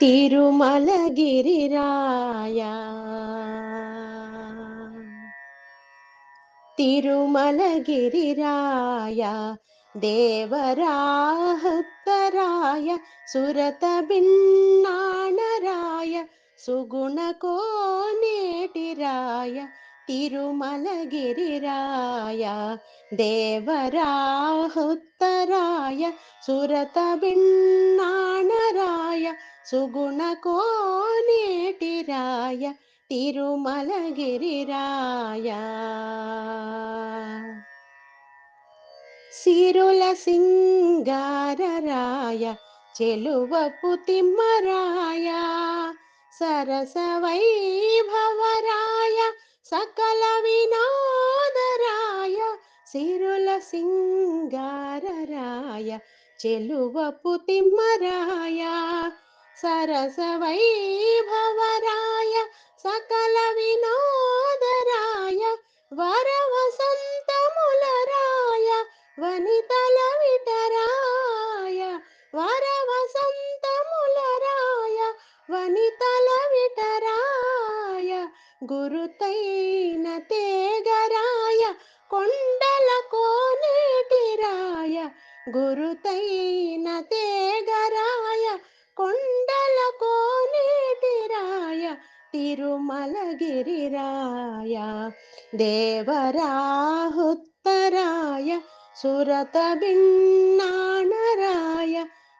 తిరుమలగిరిరాయ తిరుమలగిరిరాయ దేవరాహుత్తరాయ సురతభిన్నాణరాయ సుగుణకోనేటిరాయ తిరుమలగిరిరాయ దేవరాహుత్తరాయ సురత భిన్నాణరాయ సురతభిన్నాణరాయ సుగుణకోనేటిరాయ తిరుమలగిరిరాయ సిరుల సింగారరాయ చెలువపు తిమ్మరాయ సరస వైభవరాయ సకల వినోదరాయ సిరుల సింగారరాయ చెలువపు తిమ్మరాయ సరసవైభవరాయ సకల వినోదరాయ వరవసంతములరాయ వనితల విటరాయ వరవసంతములరాయ వనితల విటరాయ గురుతైన తేగరాయ కొండల కోనేటిరాయ గురుతైన తేగరాయ కొండల కోనేటిరాయ తిరుమలగిరిరాయ దేవరాహుత్తరాయ సురత భిన్నాణరాయ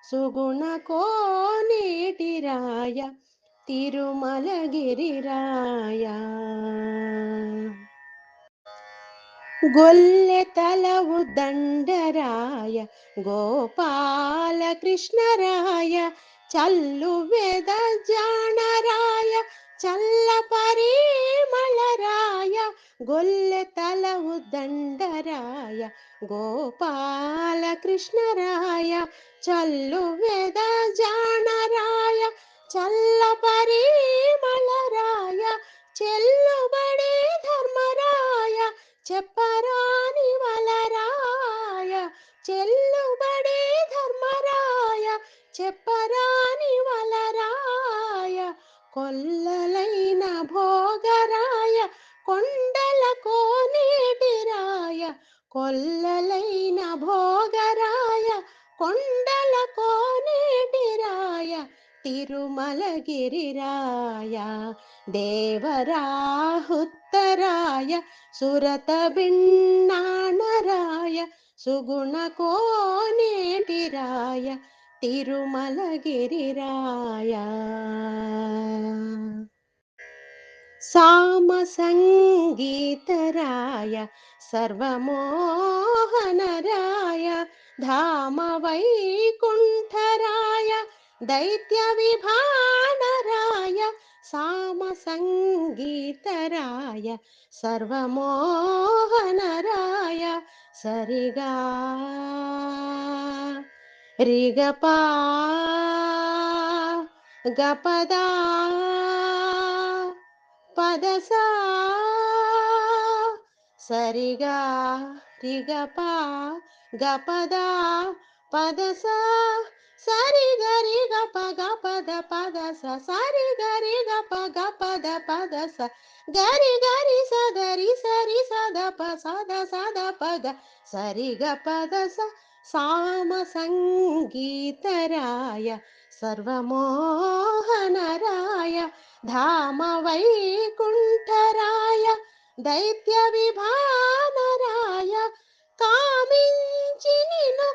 సుగుణ కోనేటిరాయ తిరుమలగిరిరాయ గొల్లె తలవు దండరాయ గోపాల కృష్ణరాయ చల్లు వేద జానరాయ చల్ల పరిమళరాయ గొల్లె గొల్లెతలవు దండరాయ గోపాలకృష్ణరాయ చల్లు వేద జానరాయ చల్ల పరిమళరాయ చెల్లుబడి కొల్లలైన భోగరాయ కొండల కోనేటిరాయ కొల్లలైన భోగరాయ కొండల కోనేటిరాయ తిరుమలగిరిరాయ దేవరాహుత్తరాయ సురతభిన్నాణరాయ సుగుణకోనేటిరాయ సుగుణ కోనేటిరాయ तिरुमलगिरिराय सामसङ्गीतराय सर्वमोहनराय धामवैकुण्ठराय धाम दैत्यविभानराय सामसङ्गीतराय सर्वमोहनराय सरिगा రిగపా గపదా పదసా సరిగా రిగపా గపదా పదసా సరి గరి గప గపద పదస సరి గరి గప గపద పదస గరి గరి సదరి సరి సద ప సద సద పద సరి గ పద స సామ సంగీతరాయ సర్వమోహనరాయ ధామ వైకుంఠరాయ దైత్య విభానరాయ కామించి నిన్ను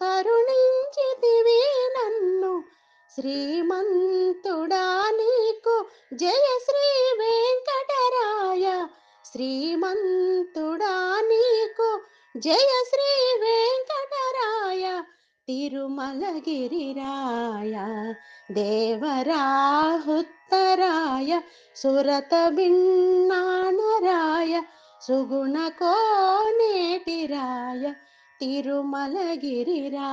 కరుణించితివే నన్ను. శ్రీమంతుడా నీకు జయ శ్రీ వెంకటరాయ. శ్రీమంతుడా నీకు జయ శ్రీ వెంకటరాయ. తిరుమలగిరిరాయ దేవరాహుత్తరాయ సురత భిన్నానరాయ సురతభిన్నాణరాయ సుగుణకోనేటిరాయ. తిరుమలగిరిరాయ